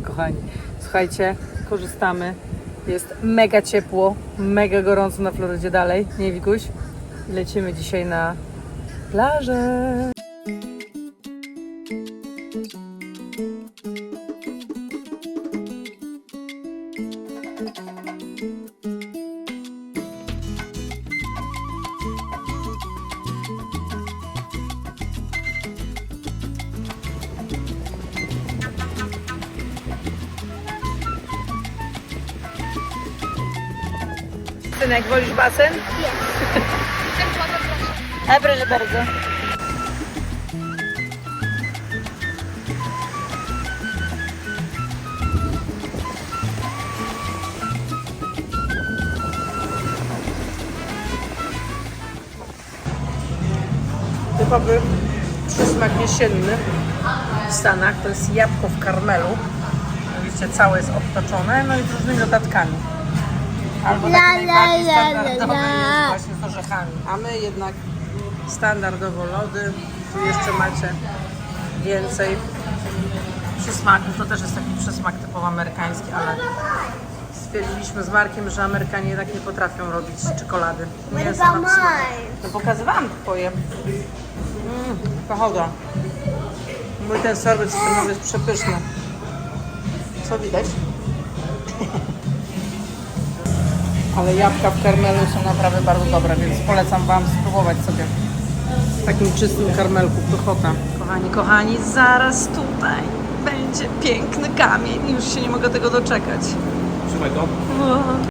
Kochani. Słuchajcie, korzystamy. Jest mega ciepło, mega gorąco na Florydzie dalej. Nie, Wikuś? Lecimy dzisiaj na plażę. Wolisz basen? A proszę bardzo. Typowy przysmak jesienny w Stanach to jest jabłko w karmelu. Widzicie, całe jest obtoczone, no i z różnymi dodatkami. Albo La, taki la, najbardziej la, la, standardowy la. jest właśnie z orzechami. A my jednak standardowo lody. Tu jeszcze macie więcej przysmaków. To też jest taki przysmak typowo amerykański, ale stwierdziliśmy z Markiem, że Amerykanie jednak nie potrafią robić czekolady. Nie jest? No pokazywałam twoje. Mmm, pochoda. Mój ten sorbet cytrynowy jest przepyszny. Co widać? Ale jabłka w karmelu są naprawdę bardzo dobre, więc polecam Wam spróbować sobie w takim czystym karmelku pychota. Kochani, kochani, zaraz tutaj będzie piękny kamień. Już się nie mogę tego doczekać. Trzymaj to.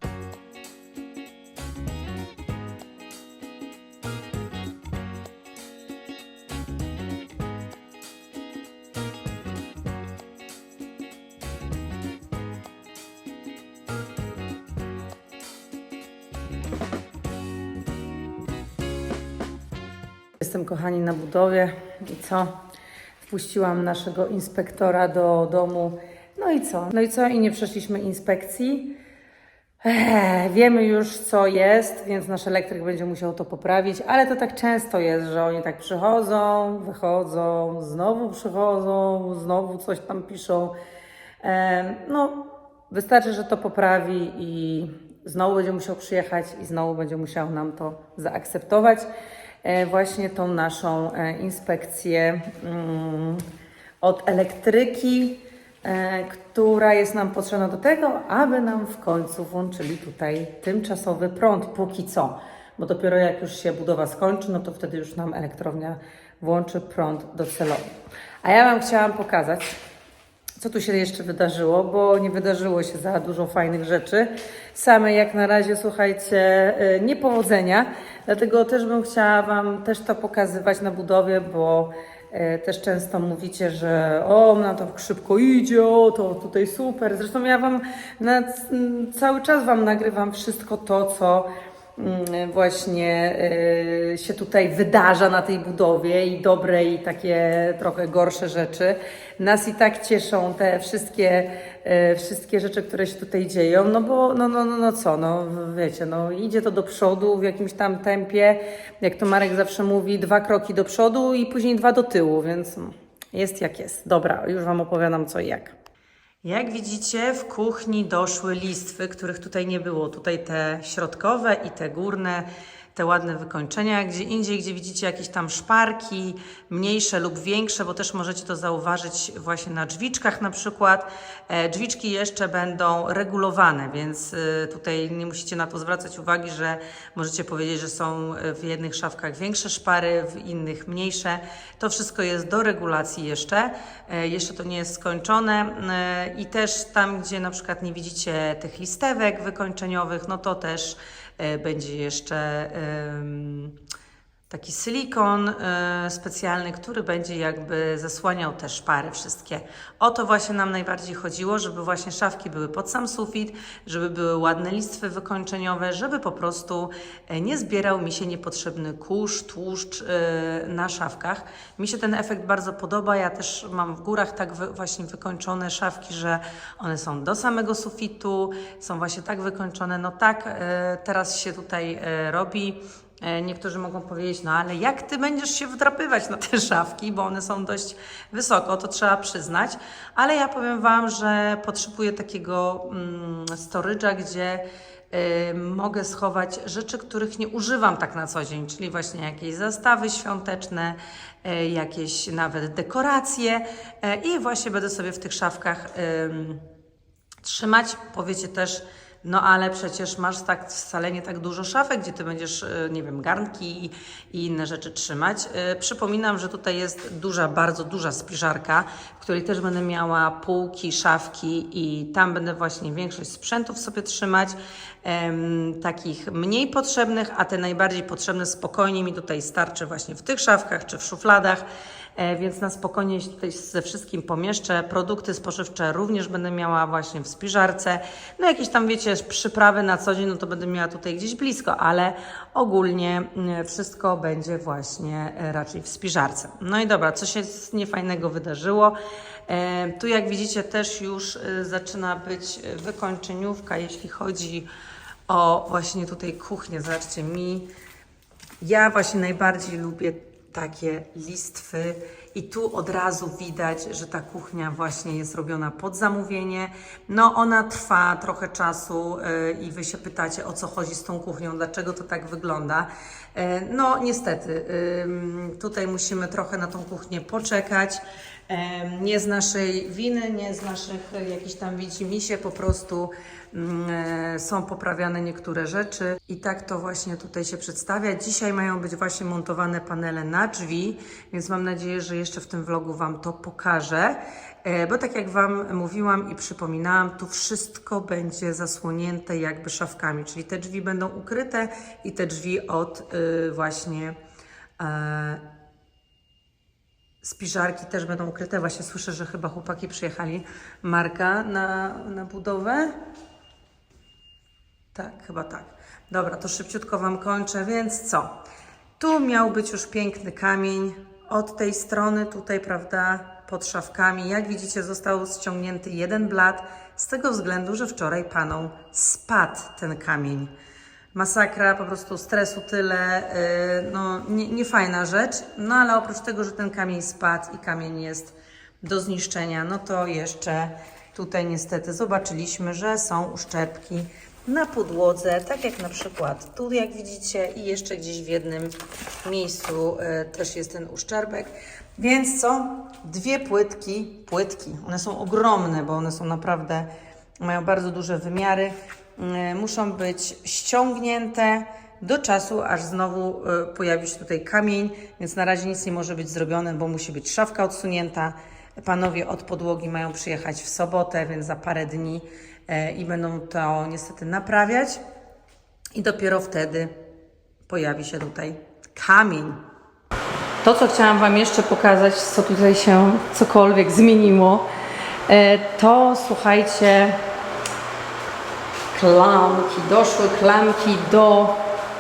Kochani na budowie i co? Wpuściłam naszego inspektora do domu. No i co? No i co? I nie przeszliśmy inspekcji. Ech, wiemy już, co jest, więc nasz elektryk będzie musiał to poprawić, ale to tak często jest, że oni tak przychodzą, wychodzą, znowu przychodzą, znowu coś tam piszą. Em, No, wystarczy, że to poprawi i znowu będzie musiał przyjechać i znowu będzie musiał nam to zaakceptować. E, Właśnie tą naszą e, inspekcję mm, od elektryki, e, która jest nam potrzebna do tego, aby nam w końcu włączyli tutaj tymczasowy prąd, póki co. Bo dopiero jak już się budowa skończy, no to wtedy już nam elektrownia włączy prąd docelowy. A ja Wam chciałam pokazać, co tu się jeszcze wydarzyło, bo nie wydarzyło się za dużo fajnych rzeczy. Same jak na razie, słuchajcie, y, niepowodzenia. Dlatego też bym chciała Wam też to pokazywać na budowie, bo y, też często mówicie, że o, nam to szybko idzie, o, to tutaj super. Zresztą ja Wam na, cały czas Wam nagrywam wszystko to, co właśnie y, się tutaj wydarza na tej budowie i dobre i takie trochę gorsze rzeczy. Nas i tak cieszą te wszystkie, y, wszystkie rzeczy, które się tutaj dzieją, no bo no, no, no, no co, no wiecie, no idzie to do przodu w jakimś tam tempie, jak to Marek zawsze mówi, dwa kroki do przodu i później dwa do tyłu, więc mm, jest jak jest. Dobra, już Wam opowiadam co i jak. Jak widzicie, w kuchni doszły listwy, których tutaj nie było. Tutaj te środkowe i te górne, te ładne wykończenia. Gdzie indziej, gdzie widzicie jakieś tam szparki, mniejsze lub większe, bo też możecie to zauważyć właśnie na drzwiczkach na przykład. E, drzwiczki jeszcze będą regulowane, więc e, tutaj nie musicie na to zwracać uwagi, że możecie powiedzieć, że są w jednych szafkach większe szpary, w innych mniejsze. To wszystko jest do regulacji jeszcze. E, Jeszcze to nie jest skończone E, i też tam, gdzie na przykład nie widzicie tych listewek wykończeniowych, no to też e, będzie jeszcze taki silikon e, specjalny, który będzie jakby zasłaniał te szpary wszystkie. O to właśnie nam najbardziej chodziło, żeby właśnie szafki były pod sam sufit, żeby były ładne listwy wykończeniowe, żeby po prostu e, nie zbierał mi się niepotrzebny kurz, tłuszcz e, na szafkach. Mi się ten efekt bardzo podoba. Ja też mam w górach tak właśnie wykończone szafki, że one są do samego sufitu, są właśnie tak wykończone. No tak teraz się tutaj robi. E, Niektórzy mogą powiedzieć, no ale jak ty będziesz się wdrapywać na te szafki, bo one są dość wysoko, to trzeba przyznać. Ale ja powiem Wam, że potrzebuję takiego mm, storage'a, gdzie y, mogę schować rzeczy, których nie używam tak na co dzień, czyli właśnie jakieś zastawy świąteczne, y, jakieś nawet dekoracje y, i właśnie będę sobie w tych szafkach ym, trzymać. Powiecie też, no ale przecież masz tak wcale nie tak dużo szafek, gdzie ty będziesz, y, nie wiem, garnki i, i inne rzeczy trzymać. Y, Przypominam, że tutaj jest duża, bardzo duża spiżarka, w której też będę miała półki, szafki i tam będę właśnie większość sprzętów sobie trzymać, em, takich mniej potrzebnych, a te najbardziej potrzebne spokojnie mi tutaj starczy właśnie w tych szafkach czy w szufladach. E, więc na spokojnie się tutaj ze wszystkim pomieszczę. Produkty spożywcze również będę miała właśnie w spiżarce. No jakieś tam, wiecie, przyprawy na co dzień, no to będę miała tutaj gdzieś blisko, ale ogólnie mm, wszystko będzie właśnie e, raczej w spiżarce. No i dobra, co się niefajnego wydarzyło? E, Tu jak widzicie też już zaczyna być wykończeniówka, jeśli chodzi o właśnie tutaj kuchnię. Zobaczcie mi, ja właśnie najbardziej lubię takie listwy i tu od razu widać, że ta kuchnia właśnie jest robiona pod zamówienie. No ona trwa trochę czasu yy, i wy się pytacie o co chodzi z tą kuchnią, dlaczego to tak wygląda. Yy, no niestety, tutaj musimy trochę na tą kuchnię poczekać. Nie z naszej winy, nie z naszych jakichś tam widzimisię, po prostu mm, e, są poprawiane niektóre rzeczy i tak to właśnie tutaj się przedstawia. Dzisiaj mają być właśnie montowane panele na drzwi, więc mam nadzieję, że jeszcze w tym vlogu Wam to pokażę. E, Bo tak jak Wam mówiłam i przypominałam, tu wszystko będzie zasłonięte jakby szafkami, czyli te drzwi będą ukryte i te drzwi od y, właśnie e, Spiżarki też będą ukryte. Właśnie słyszę, że chyba chłopaki przyjechali. Marka na, na budowę. Tak, chyba tak. Dobra, to szybciutko Wam kończę, więc co? Tu miał być już piękny kamień. Od tej strony tutaj, prawda, pod szafkami. Jak widzicie, został ściągnięty jeden blat z tego względu, że wczoraj panom spadł ten kamień. Masakra, po prostu stresu tyle, yy, no nie, nie fajna rzecz, no ale oprócz tego, że ten kamień spadł i kamień jest do zniszczenia, no to jeszcze tutaj niestety zobaczyliśmy, że są uszczerbki na podłodze, tak jak na przykład tu, jak widzicie, i jeszcze gdzieś w jednym miejscu yy, też jest ten uszczerbek. Więc co? Dwie płytki, płytki, one są ogromne, bo one są naprawdę, mają bardzo duże wymiary, y, muszą być ściągnięte do czasu, aż znowu y, pojawi się tutaj kamień, więc na razie nic nie może być zrobione, bo musi być szafka odsunięta. Panowie od podłogi mają przyjechać w sobotę, więc za parę dni y, i będą to niestety naprawiać. I dopiero wtedy pojawi się tutaj kamień. To, co chciałam Wam jeszcze pokazać, co tutaj się cokolwiek zmieniło, e, to słuchajcie, klamki. Doszły klamki do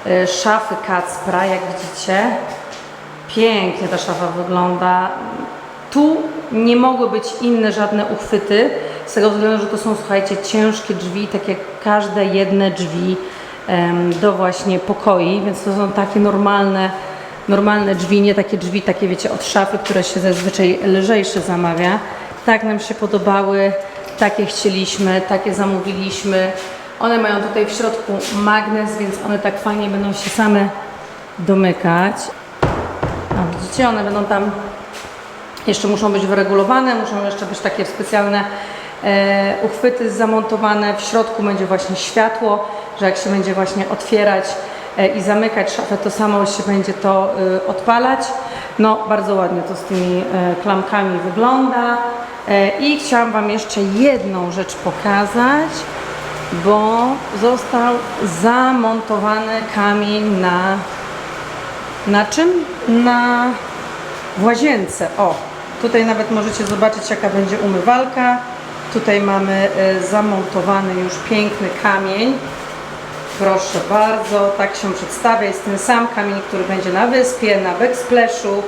e, szafy Kacpra, jak widzicie. Pięknie ta szafa wygląda. Tu nie mogły być inne żadne uchwyty, z tego względu, że to są, słuchajcie, ciężkie drzwi, tak jak każde jedne drzwi do właśnie pokoi, więc to są takie normalne, normalne drzwi, nie takie drzwi, takie wiecie, od szafy, które się zazwyczaj lżejsze zamawia. Tak nam się podobały, takie chcieliśmy, takie zamówiliśmy. One mają tutaj w środku magnes, więc one tak fajnie będą się same domykać. A widzicie, one będą tam jeszcze muszą być wyregulowane, muszą jeszcze być takie specjalne e, uchwyty zamontowane. W środku będzie właśnie światło, że jak się będzie właśnie otwierać e, i zamykać szafę, to samo się będzie to e, odpalać. No, bardzo ładnie to z tymi e, klamkami wygląda. E, I chciałam Wam jeszcze jedną rzecz pokazać, bo został zamontowany kamień na na czym? Na w łazience. O, tutaj nawet możecie zobaczyć, jaka będzie umywalka. Tutaj mamy e, zamontowany już piękny kamień. Proszę bardzo, tak się przedstawia. Jest ten sam kamień, który będzie na wyspie, na backsplashu.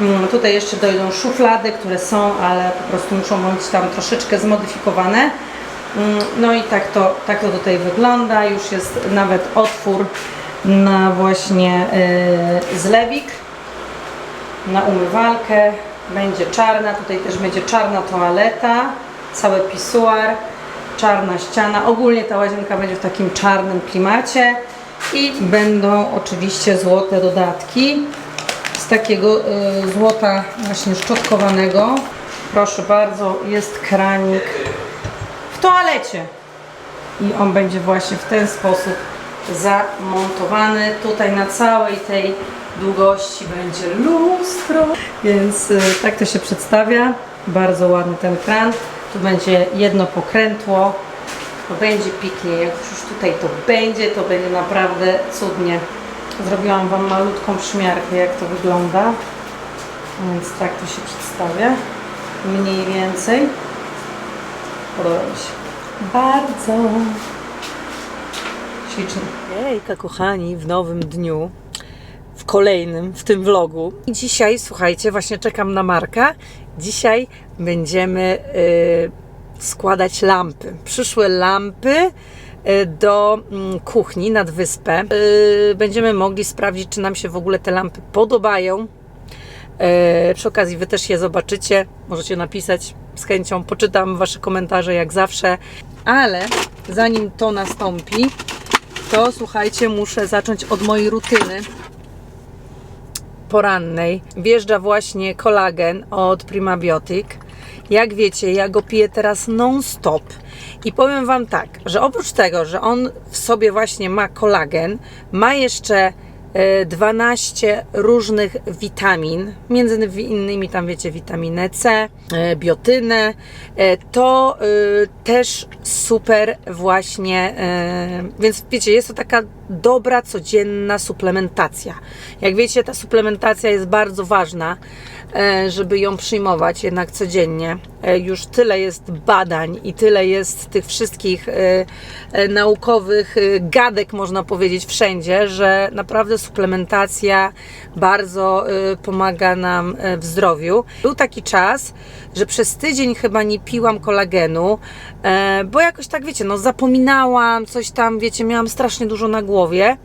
Mm, Tutaj jeszcze dojdą szuflady, które są, ale po prostu muszą być tam troszeczkę zmodyfikowane. Mm, No i tak to, tak to tutaj wygląda. Już jest nawet otwór na właśnie y, zlewik, na umywalkę. Będzie czarna, tutaj też będzie czarna toaleta, cały pisuar, czarna ściana. Ogólnie ta łazienka będzie w takim czarnym klimacie i będą oczywiście złote dodatki z takiego y, złota właśnie szczotkowanego. Proszę bardzo, jest kranik toalecie i on będzie właśnie w ten sposób zamontowany. Tutaj na całej tej długości będzie lustro, więc y, tak to się przedstawia. Bardzo ładny ten kran. Tu będzie jedno pokrętło. To będzie pięknie. Jak już tutaj to będzie, to będzie naprawdę cudnie. Zrobiłam Wam malutką przymiarkę, jak to wygląda. Więc tak to się przedstawia. Mniej więcej. Podoba mi się. Bardzo. Hejka kochani, w nowym dniu, w kolejnym, w tym vlogu. I dzisiaj, słuchajcie, właśnie czekam na Marka. Dzisiaj będziemy y, składać lampy. Przyszły lampy y, do mm, kuchni nad wyspę. Y, będziemy mogli sprawdzić, czy nam się w ogóle te lampy podobają. Przy okazji Wy też je zobaczycie, możecie napisać z chęcią, poczytam Wasze komentarze jak zawsze, ale zanim to nastąpi, to słuchajcie, muszę zacząć od mojej rutyny porannej. Wjeżdża właśnie kolagen od Primabiotic. Jak wiecie, ja go piję teraz non-stop. I powiem Wam tak, że oprócz tego, że on w sobie właśnie ma kolagen, ma jeszcze 12 różnych witamin, między innymi tam wiecie witaminę C, e, biotynę, e, to e, też super właśnie, e, więc wiecie, jest to taka dobra, codzienna suplementacja. Jak wiecie, ta suplementacja jest bardzo ważna, e, żeby ją przyjmować jednak codziennie. E, Już tyle jest badań i tyle jest tych wszystkich e, e, naukowych e, gadek, można powiedzieć, wszędzie, że naprawdę suplementacja bardzo e, pomaga nam e, w zdrowiu. Był taki czas, że przez tydzień chyba nie piłam kolagenu, e, bo jakoś tak, wiecie, no zapominałam, coś tam, wiecie, miałam strasznie dużo na głowie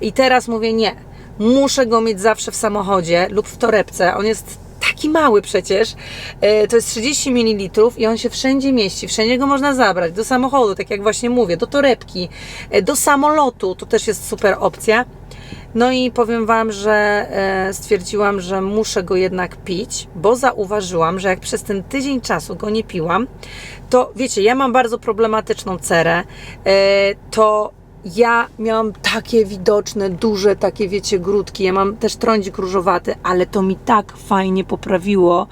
i teraz mówię nie, muszę go mieć zawsze w samochodzie lub w torebce. On jest taki mały przecież. E, To jest 30 ml i on się wszędzie mieści. Wszędzie go można zabrać. Do samochodu, tak jak właśnie mówię, do torebki, e, do samolotu. To też jest super opcja. No i powiem Wam, że e, stwierdziłam, że muszę go jednak pić, bo zauważyłam, że jak przez ten tydzień czasu go nie piłam, to wiecie, ja mam bardzo problematyczną cerę, to ja miałam takie widoczne, duże, takie wiecie, grudki. Ja mam też trądzik różowaty, ale to mi tak fajnie poprawiło.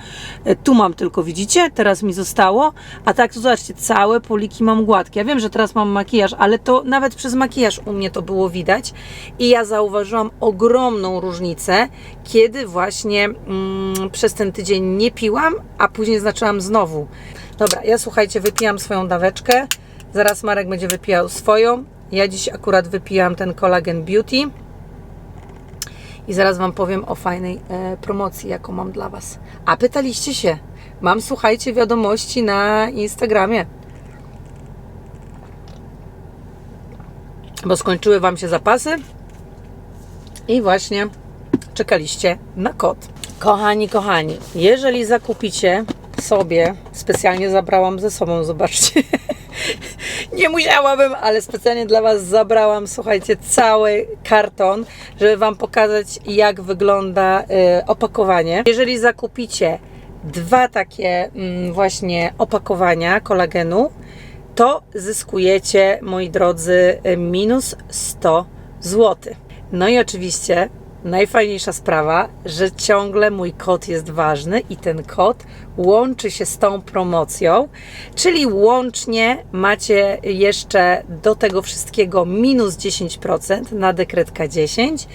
E, Tu mam tylko, widzicie? Teraz mi zostało. A tak, to zobaczcie, całe poliki mam gładkie. Ja wiem, że teraz mam makijaż, ale to nawet przez makijaż u mnie to było widać. I ja zauważyłam ogromną różnicę, kiedy właśnie mm, przez ten tydzień nie piłam, a później zaczęłam znowu. Dobra, ja słuchajcie, wypijam swoją daweczkę. Zaraz Marek będzie wypijał swoją. Ja dziś akurat wypijam ten Collagen Beauty. I zaraz Wam powiem o fajnej e, promocji, jaką mam dla Was. A pytaliście się. Mam, słuchajcie, wiadomości na Instagramie. Bo skończyły Wam się zapasy. I właśnie czekaliście na kod. Kochani, kochani, jeżeli zakupicie sobie, specjalnie zabrałam ze sobą, zobaczcie. Nie musiałabym, ale specjalnie dla Was zabrałam, słuchajcie, cały karton, żeby Wam pokazać, jak wygląda y, opakowanie. Jeżeli zakupicie dwa takie mm, właśnie opakowania kolagenu, to zyskujecie, moi drodzy, minus 100 zł. No i oczywiście najfajniejsza sprawa, że ciągle mój kod jest ważny i ten kod łączy się z tą promocją, czyli łącznie macie jeszcze do tego wszystkiego minus 10% na dekretka 10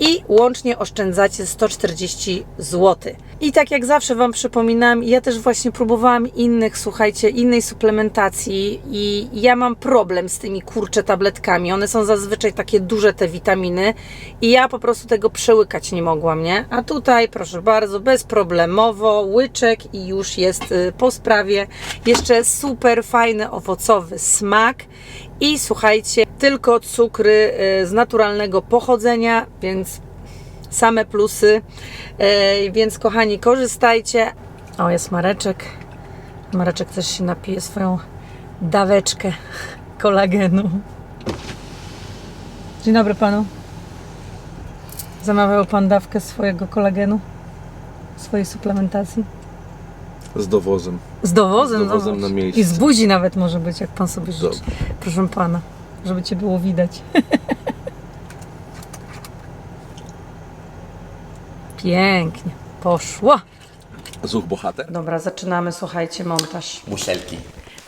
i łącznie oszczędzacie 140 zł. I tak jak zawsze Wam przypominam, ja też właśnie próbowałam innych, słuchajcie, innej suplementacji i ja mam problem z tymi kurcze tabletkami. One są zazwyczaj takie duże te witaminy i ja po prostu tego przełykać nie mogłam, nie? A tutaj, proszę bardzo, bezproblemowo, łyczek i już jest y, po sprawie. Jeszcze super fajny, owocowy smak i słuchajcie, tylko cukry y, z naturalnego pochodzenia, więc same plusy. Więc kochani, korzystajcie. O, jest Mareczek. Mareczek też się napije swoją daweczkę kolagenu. Dzień dobry panu. Zamawiał pan dawkę swojego kolagenu? Swojej suplementacji? Z dowozem. Z dowozem? Z dowozem zobacz. na miejsce. I z buzi nawet może być, jak pan sobie życzy. Dobrze. Proszę pana, żeby cię było widać. Pięknie. Poszło. Zuch bohater. Dobra, zaczynamy, słuchajcie, montaż. Muszelki.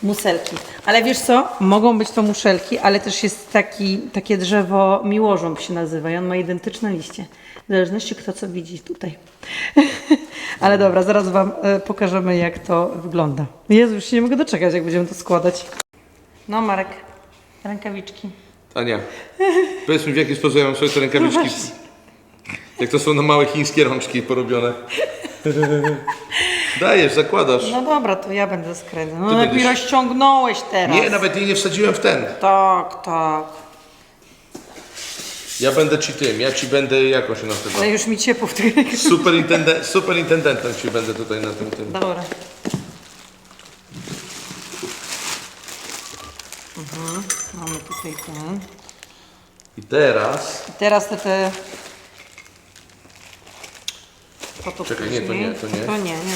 Muszelki. Ale wiesz co? Mogą być to muszelki, ale też jest taki, takie drzewo miłożąb się nazywa i on ma identyczne liście. W zależności kto co widzi tutaj. ale dobra, zaraz Wam e, pokażemy jak to wygląda. Jezu, już się nie mogę doczekać jak będziemy to składać. No Marek, rękawiczki. Ania, powiedz mi w jaki sposób ja mam sobie te rękawiczki... Jak to są na małe chińskie rączki porobione. Dajesz, zakładasz. No dobra, to ja będę skręcał. No Ty mi będziesz- rozciągnąłeś teraz. Nie, nawet jej nie wsadziłem w ten. Tak, tak. Ja będę ci tym, ja ci będę, jak on się nazywa? Ale już mi ciepło w tych rękach. Superintendent, superintendentem ci będę tutaj na tym tym. Dobra. Mhm. Mamy tutaj ten. I teraz... I teraz te te... To tu Czekaj, nie, to później. nie, to nie. To nie, nie,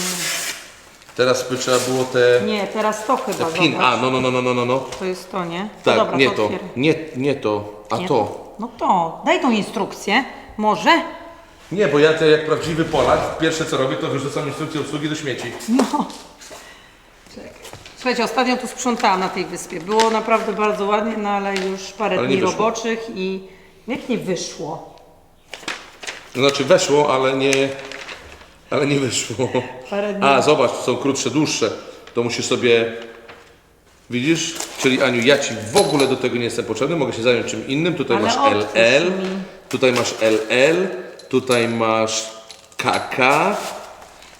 Teraz by trzeba było te... nie. Nie, teraz to chyba, te pin. zobacz. A, no, no, no, no, no, no, no. To jest to, nie? To Tak, dobra, nie to to. otwieraj. Nie, nie to, a Nie to. No to, daj tą instrukcję. Może? Nie, bo ja te, jak prawdziwy Polak, pierwsze co robię, to wyrzucam instrukcję obsługi do śmieci. No. Czekaj. Słuchajcie, ostatnio tu sprzątałam na tej wyspie. Było naprawdę bardzo ładnie, no ale już parę Ale nie dni wyszło. roboczych i jak nie wyszło? To znaczy weszło, ale nie, ale nie wyszło. Parę dni. A, zobacz, są krótsze, dłuższe. To musisz sobie, widzisz? Czyli Aniu, ja Ci w ogóle do tego nie jestem potrzebny, mogę się zająć czym innym. Tutaj Ale masz otwórz LL, mi. tutaj masz LL, tutaj masz KK,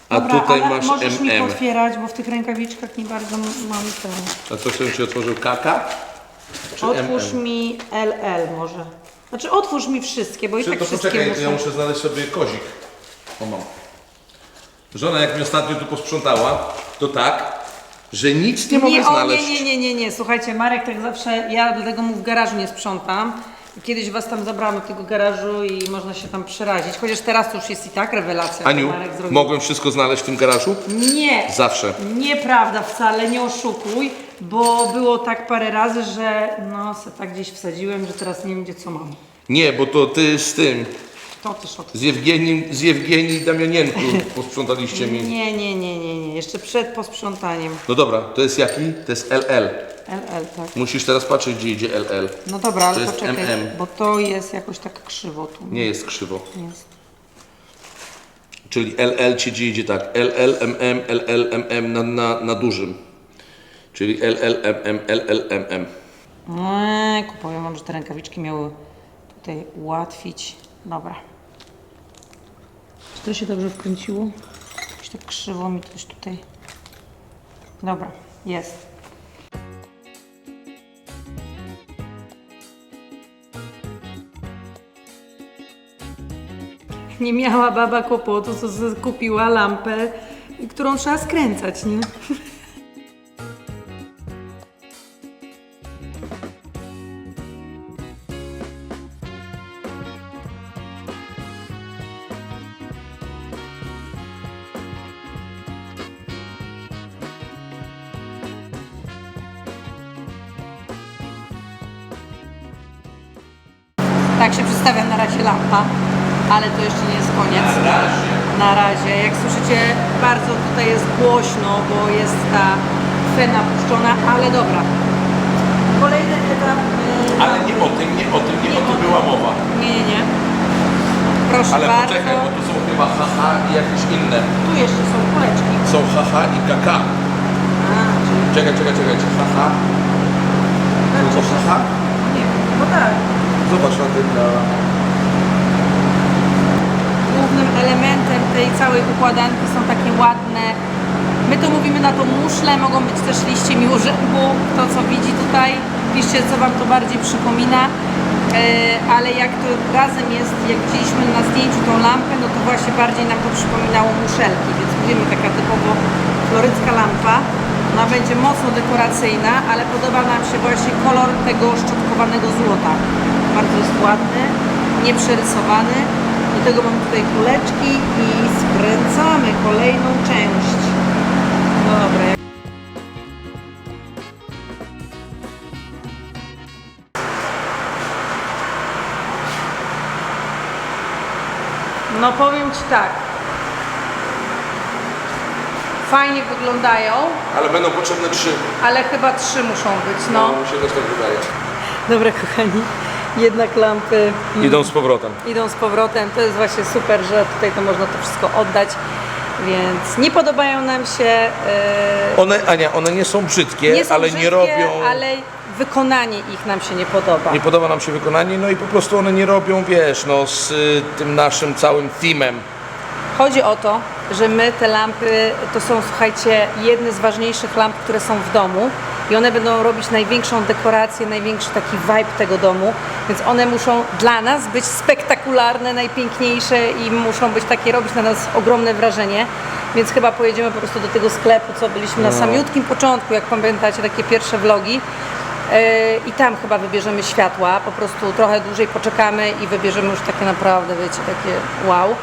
a Dobra, tutaj ale masz możesz mi MM. otwierać, bo w tych rękawiczkach nie bardzo m- mam ten. A co, żebym Ci otworzył KK? Czy Otwórz MM? mi LL może. Znaczy otwórz mi wszystkie, bo i Czy tak to wszystkie poczekaj, muszę. ja muszę znaleźć sobie kozik. O mam. Żona jak mi ostatnio tu posprzątała, to tak, że nic nie mogę nie, o, znaleźć. nie, nie, nie, nie, nie. Słuchajcie, Marek tak zawsze, ja dlatego mu w garażu nie sprzątam. Kiedyś was tam zabrałam do tego garażu i można się tam przerazić. Chociaż teraz to już jest i tak rewelacja. co Aniu, Marek zrobił. mogłem wszystko znaleźć w tym garażu? Nie. Zawsze. Nieprawda wcale, nie oszukuj, bo było tak parę razy, że no se tak gdzieś wsadziłem, że teraz nie wiem gdzie co mam. Nie, bo to ty z tym, To od... z Jewgenii, z Damianienku posprzątaliście mi. Nie, nie, nie, nie, nie. Jeszcze przed posprzątaniem. No dobra, to jest jaki? To jest LL. LL, tak. Musisz teraz patrzeć, gdzie idzie LL. No dobra, ale To jest poczekaj, MM. bo to jest jakoś tak krzywo tu. Nie jest krzywo. Jest. Czyli LL ci gdzie idzie tak. LL, MM, LL, MM na, na, na dużym. Czyli LL, MM, LL, MM. Eee, kupuję, może te rękawiczki miały tutaj ułatwić. Dobra. Czy to się dobrze wkręciło? Jakoś tak krzywo mi coś tutaj. Dobra, jest. Nie miała baba kłopotu, co kupiła lampę, którą trzeba skręcać, nie? Tak się przedstawia na razie lampa, ale to jeszcze nie jest koniec. Na razie. Jak słyszycie, bardzo tutaj jest głośno, bo jest ta fena puszczona, ale dobra. Kolejny etap. yy, Ale nie o tym, nie o tym, nie, o tym była mowa. Nie, nie, nie. Proszę Ale bardzo. poczekaj, bo tu są chyba haha i jakieś inne. Tu jeszcze są kuleczki. Są haha i kaka. A, czyli Czekaj, czekaj, czekaj, czy haha? To haha? nie no tak. Zobacz na tym na... Głównym elementem tej całej układanki są takie ładne, my to mówimy na to muszle, mogą być też liście miłorzębu, to co widzi tutaj, piszcie co Wam to bardziej przypomina, E, ale jak to razem jest, jak widzieliśmy na zdjęciu tą lampę, no to właśnie bardziej nam to przypominało muszelki, więc mówimy taka typowo florycka lampa. Ona będzie mocno dekoracyjna, ale podoba nam się właśnie kolor tego szczotkowanego złota. Bardzo jest ładny, nieprzerysowany. Do tego mamy tutaj kuleczki i skręcamy kolejną część. No dobra. No powiem Ci tak. Fajnie wyglądają, Ale będą potrzebne trzy. ale chyba trzy muszą być, no. mi się też tak wydaje. Dobra kochani, jednak lampy Idą z powrotem. idą z powrotem. To jest właśnie super, że tutaj to można to wszystko oddać. Więc nie podobają nam się. e, One, Ania, one nie są brzydkie, nie są ale brzydkie, nie robią... ale wykonanie ich nam się nie podoba. Nie podoba nam się wykonanie, no i po prostu one nie robią, wiesz, no z y, tym naszym całym themem. Chodzi o to, że my te lampy to są, słuchajcie, jedne z ważniejszych lamp, które są w domu i one będą robić największą dekorację, największy taki vibe tego domu, więc one muszą dla nas być spektakularne, najpiękniejsze i muszą być takie, robić na nas ogromne wrażenie, więc chyba pojedziemy po prostu do tego sklepu, co byliśmy na samiutkim początku, jak pamiętacie, takie pierwsze vlogi. Yy, I tam chyba wybierzemy światła, po prostu trochę dłużej poczekamy i wybierzemy już takie naprawdę, wiecie, takie wow.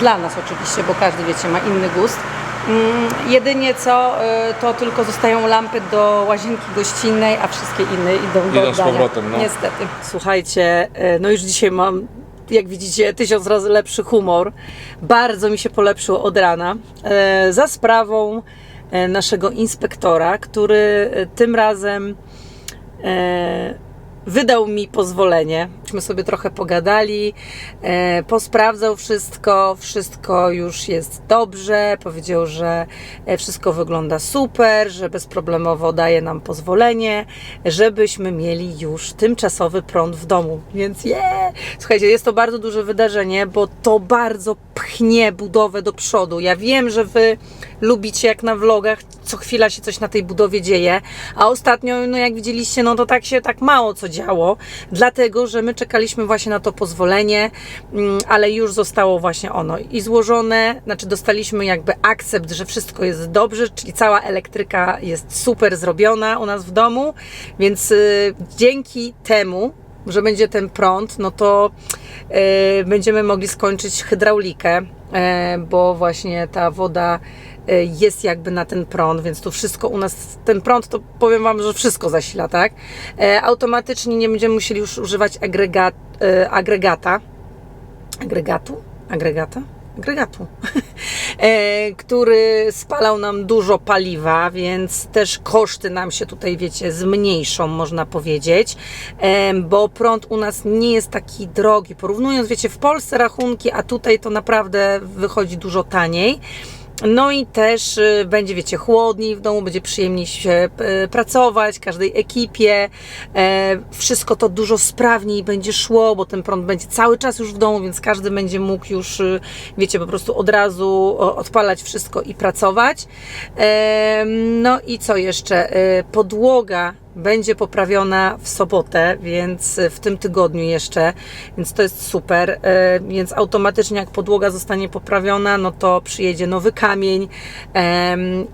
Dla nas oczywiście, bo każdy, wiecie, ma inny gust. Mm, jedynie co, y, to tylko zostają lampy do łazienki gościnnej, a wszystkie inne idą do Idą z oddania. powrotem, no. Niestety. Słuchajcie, y, no już dzisiaj mam, jak widzicie, tysiąc razy lepszy humor. Bardzo mi się polepszył od rana. y, Za sprawą naszego inspektora, który tym razem wydał mi pozwolenie. Myśmy sobie trochę pogadali, e, posprawdzał wszystko, wszystko już jest dobrze. Powiedział, że e, wszystko wygląda super, że bezproblemowo daje nam pozwolenie, żebyśmy mieli już tymczasowy prąd w domu. Więc je! Słuchajcie, jest to bardzo duże wydarzenie, bo to bardzo pchnie budowę do przodu. Ja wiem, że wy lubicie jak na vlogach, co chwila się coś na tej budowie dzieje, a ostatnio, no jak widzieliście, no to tak się tak mało co działo, dlatego, że my czekaliśmy właśnie na to pozwolenie, mm, ale już zostało właśnie ono i złożone, znaczy dostaliśmy jakby akcept, że wszystko jest dobrze, czyli cała elektryka jest super zrobiona u nas w domu, więc y, dzięki temu, że będzie ten prąd, no to e, będziemy mogli skończyć hydraulikę, e, bo właśnie ta woda e, jest jakby na ten prąd, więc tu wszystko u nas, ten prąd to powiem Wam, że wszystko zasila, tak? E, automatycznie nie będziemy musieli już używać agregat, e, agregata, agregatu, agregata, agregatu, który spalał nam dużo paliwa, więc też koszty nam się tutaj, wiecie, zmniejszą, można powiedzieć, e, bo prąd u nas nie jest taki drogi. Porównując, wiecie, w Polsce rachunki, a tutaj to naprawdę wychodzi dużo taniej. No i też y, będzie, wiecie, chłodniej w domu, będzie przyjemniej się y, pracować, każdej ekipie. E, wszystko to dużo sprawniej będzie szło, bo ten prąd będzie cały czas już w domu, więc każdy będzie mógł już, y, wiecie, po prostu od razu odpalać wszystko i pracować. E, no i co jeszcze? E, podłoga będzie poprawiona w sobotę, więc w tym tygodniu jeszcze, więc to jest super. E, Więc automatycznie jak podłoga zostanie poprawiona, no to przyjedzie nowy kamień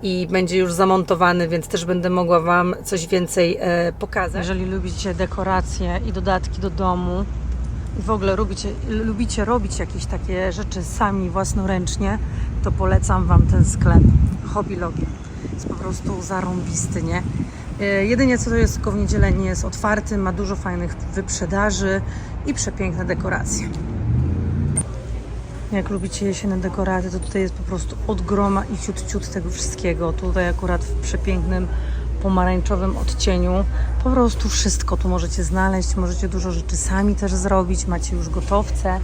i będzie już zamontowany, więc też będę mogła Wam coś więcej e, pokazać. Jeżeli lubicie dekoracje i dodatki do domu i w ogóle lubicie, lubicie robić jakieś takie rzeczy sami własnoręcznie, to polecam Wam ten sklep Hobby Logi. Jest po prostu zarąbisty, nie? E, Jedynie co to jest tylko w niedzielę nie jest otwarty, ma dużo fajnych wyprzedaży i przepiękne dekoracje. Jak lubicie jesienne dekoracje, to tutaj jest po prostu od groma i ciut ciut tego wszystkiego. Tutaj akurat w przepięknym pomarańczowym odcieniu. Po prostu wszystko tu możecie znaleźć, możecie dużo rzeczy sami też zrobić, macie już gotowce.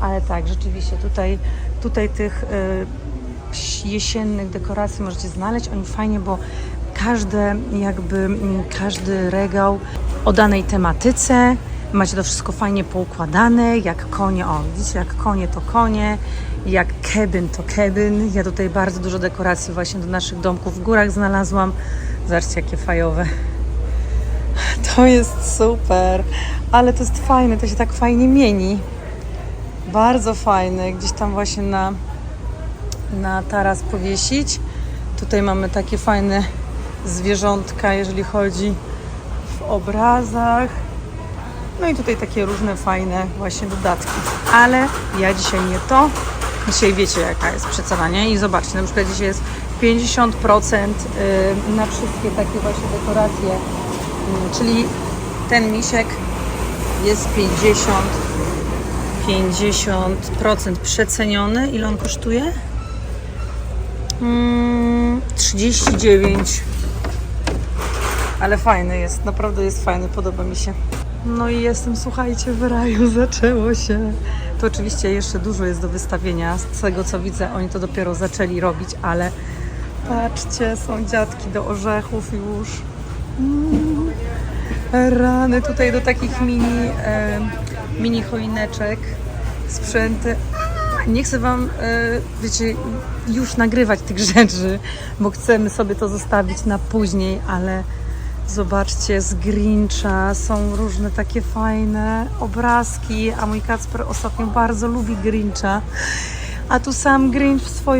Ale tak, rzeczywiście tutaj, tutaj tych y, jesiennych dekoracji możecie znaleźć. Oni fajnie, bo każde jakby, mm, każdy regał o danej tematyce. Macie to wszystko fajnie poukładane, jak konie, o widzicie, jak konie to konie, jak kebyn to kebyn. Ja tutaj bardzo dużo dekoracji właśnie do naszych domków w górach znalazłam. Zobaczcie, jakie fajowe. To jest super, ale to jest fajne, to się tak fajnie mieni. Bardzo fajne, gdzieś tam właśnie na, na taras powiesić. Tutaj mamy takie fajne zwierzątka, jeżeli chodzi w obrazach. No i tutaj takie różne fajne właśnie dodatki. Ale ja dzisiaj nie to. Dzisiaj wiecie jaka jest przecena, nie? I zobaczcie, na przykład dzisiaj jest 50% y, na wszystkie takie właśnie dekoracje. Mm, Czyli ten misiek jest 50 50% przeceniony. Ile on kosztuje? Mm, 39 ale fajny jest, naprawdę jest fajny, podoba mi się. No i jestem, słuchajcie, w raju, zaczęło się. To oczywiście jeszcze dużo jest do wystawienia. Z tego co widzę, oni to dopiero zaczęli robić, ale patrzcie, są dziadki do orzechów już. Mm, rany tutaj do takich mini, e, mini choineczek, sprzęty. Nie chcę Wam, e, wiecie, już nagrywać tych rzeczy, bo chcemy sobie to zostawić na później, ale zobaczcie, z Grincha są różne takie fajne obrazki, a mój Kacper ostatnio bardzo lubi Grincha. A tu sam Grinch w swojej